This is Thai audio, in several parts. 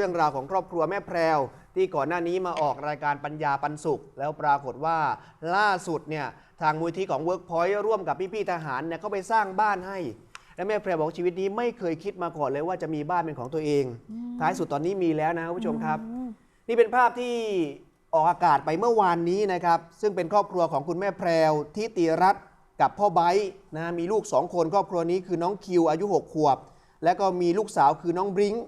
รื่องราวของครอบครัวแม่แพรว ที่ก่อนหน้านี้มาออกรายการปัญญาปันสุข แล้วปรากฏว่าล่าสุดเนี่ยทางมูลที่ของ Workpoint ร่วมกับพี่ๆทหารเนี่ยเขาไปสร้างบ้านให้ และแม่แพรวบอกชีวิตนี้ไม่เคยคิดมาก่อนเลยว่าจะมีบ้านเป็นของตัวเอง ท้ายสุดตอนนี้มีแล้วนะคุณผู้ชมครับ นี่เป็นภาพที่ออกอากาศไปเมื่อวานนี้นะครับ ซึ่งเป็นครอบครัวของคุณแม่แพรวทิติรัตน์กับพ่อไบร์ทนะมีลูก2คนครอบครัวนี้คือน้องคิวอายุ 6 ขวบ และก็มีลูกสาวคือน้องบริงค์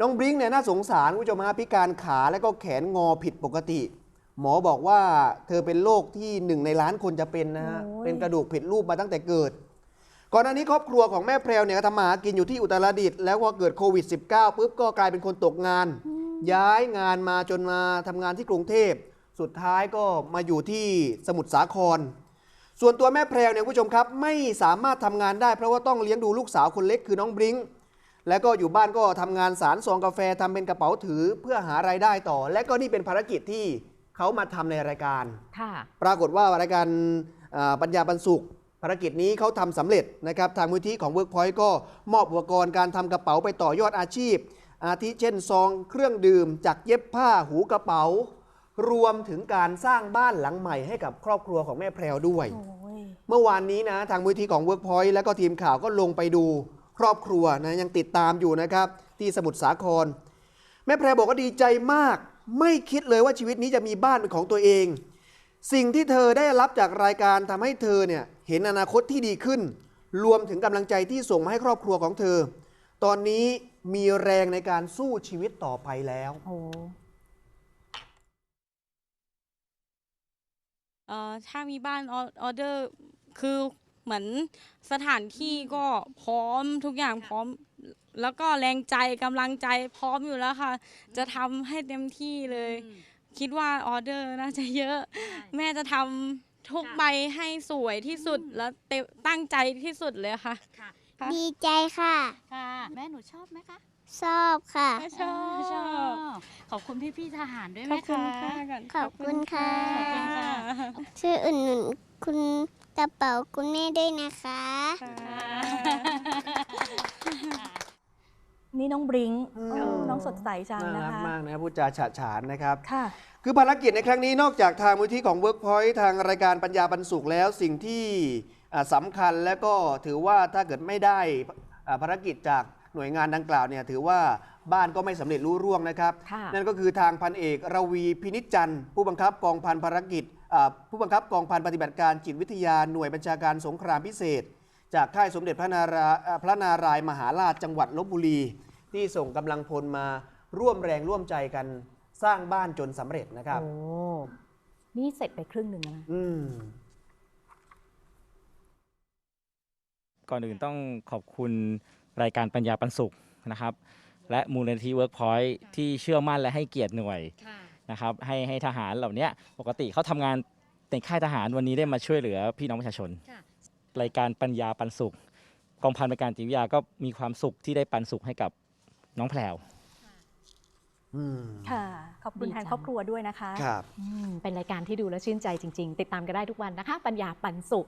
น้องบริงค์เนี่ยน่าสงสารคุณผู้ชมฮะพิการขาและก็แขนงอผิดปกติ หมอบอกว่าเธอเป็นโรคที่หนึ่งในล้านคนจะเป็นนะฮะ โอ้ย เป็นกระดูกผิดรูปมาตั้งแต่เกิด ก่อนหน้านี้ครอบครัวของแม่แพรวเนี่ยทำมาหากินอยู่ที่อุตรดิตถ์แล้วพอเกิดโควิด -19 ปุ๊บก็กลายเป็นคนตกงาน ย้ายงานมาจนมาทำงานที่กรุงเทพ สุดท้ายก็มาอยู่ที่สมุทรสาคร ส่วนตัวแม่แพรวเนี่ยคุณผู้ชมครับ ไม่สามารถทำงานได้เพราะว่าต้องเลี้ยงดูลูกสาวคนเล็กคือน้องบริงค์ แล้วก็อยู่บ้านก็ทำงานสารซองกาแฟทำเป็นกระเป๋าถือเพื่อหารายได้ต่อ และก็นี่เป็นภารกิจที่เขามาทำในรายการค่ะปรากฏว่ารายการอ่าปัญญาบรรสุขภารกิจนี้เขาทำสำเร็จนะครับทางมูลที่ของ Workpoint ก็มอบอุปกรณ์การทำกระเป๋าไปต่อยอดอาชีพ อาทิเช่นซองเครื่องดื่ม จากเย็บผ้าหูกระเป๋า รวมถึงการสร้างบ้านหลังใหม่ให้กับครอบครัวของแม่แพรวด้วยโอ้ยเมื่อวานนี้นะทางมูลที่ของ Workpoint และก็ทีมข่าวก็ลงไปดู ครอบครัวนะยังติดตามอยู่นะครับ ที่สมุทรสาคร แม่แพรบอกว่าดีใจมาก ไม่คิดเลยว่าชีวิตนี้จะมีบ้านเป็นของตัวเอง สิ่งที่เธอได้รับจากรายการทำให้เธอเนี่ยเห็นอนาคตที่ดีขึ้น รวมถึงกำลังใจที่ส่งมาให้ครอบครัวของเธอ ตอนนี้มีแรงในการสู้ชีวิตต่อไปแล้วโอ้เอ่อถ้ามีบ้านออออเดอร์คือ เหมือนสถานที่ก็พร้อมทุกอย่างพร้อม แล้วก็แรงใจกำลังใจพร้อมอยู่แล้วค่ะ จะทำให้เต็มที่เลย คิดว่าออเดอร์น่าจะเยอะ แม่จะทำทุกใบให้สวยที่สุดแล้วเต็มตั้งใจที่สุดเลยค่ะค่ะ ค่ะ ดีใจค่ะ ค่ะ แม่หนูชอบไหมคะ ชอบค่ะ ชอบชอบขอบคุณพี่ๆทหารด้วยไหขมอบคุณคะค่ะก่อนขอบคุณค่ะ ขอบคุณค่ะ ช่วยอุดหนุนคุณกระเป๋าคุณแม่ด้วยนะคะค่ะนี่น้องบริงค์อืมเออ น้องสดใสจังน่านะรักคะมากนะครับพูดจาฉะฉานนะครับ ค่ะ คือภารกิจในครั้งนี้นอกจากทางมูลที่ของ Workpoint ทางรายการปัญญาบรรสุขแล้วสิ่งที่อ่าสำคัญและก็ถือว่าถ้าเกิดไม่ได้อ่าภารกิจจาก หน่วยงานดังกล่าวเนี่ยถือว่าบ้านก็ไม่สำเร็จรุ่ร่วงนะครับค่ะนั่นก็คือทางพันเอกระวีพินิจจันทร์ผู้บังคับกองพันภารกิจอ่าผู้บังคับกองพันปฏิบัติการจิตวิทยาหน่วยบัญชาการสงครามพิเศษ จากค่ายสมเด็จพระนาราอ่าพระนารายมหาราชจังหวัดลบบุรี ที่ส่งกำลังพลมาร่วมแรงร่วมใจกันสร้างบ้านจนสำเร็จนะครับโอ้นี่เสร็จไปครึ่งหนึ่งแล้วนะอืมก่อนอื่นต้องขอบคุณ รายการปัญญาปันสุขนะครับ และมูลนิธิเวิร์กพอยท์ที่เชื่อมั่นและให้เกียรติหน่วยค่ะนะครับให้ให้ทหารเหล่านี้ปกติเขาทำงานในค่ายทหารวันนี้ได้มาช่วยเหลือพี่น้องประชาชนค่ะรายการปัญญาปันสุขกองพันประการจิตวิทยาก็มีความสุขที่ได้ปันสุขให้กับน้องแพรวอืมค่ะ ขอบคุณดีแทนจังครอบครัวด้วยนะคะครับอืมเป็นรายการที่ดูแล้วชื่นใจจริง ๆ ติดตามกันได้ทุกวันนะคะ ปัญญาปันสุข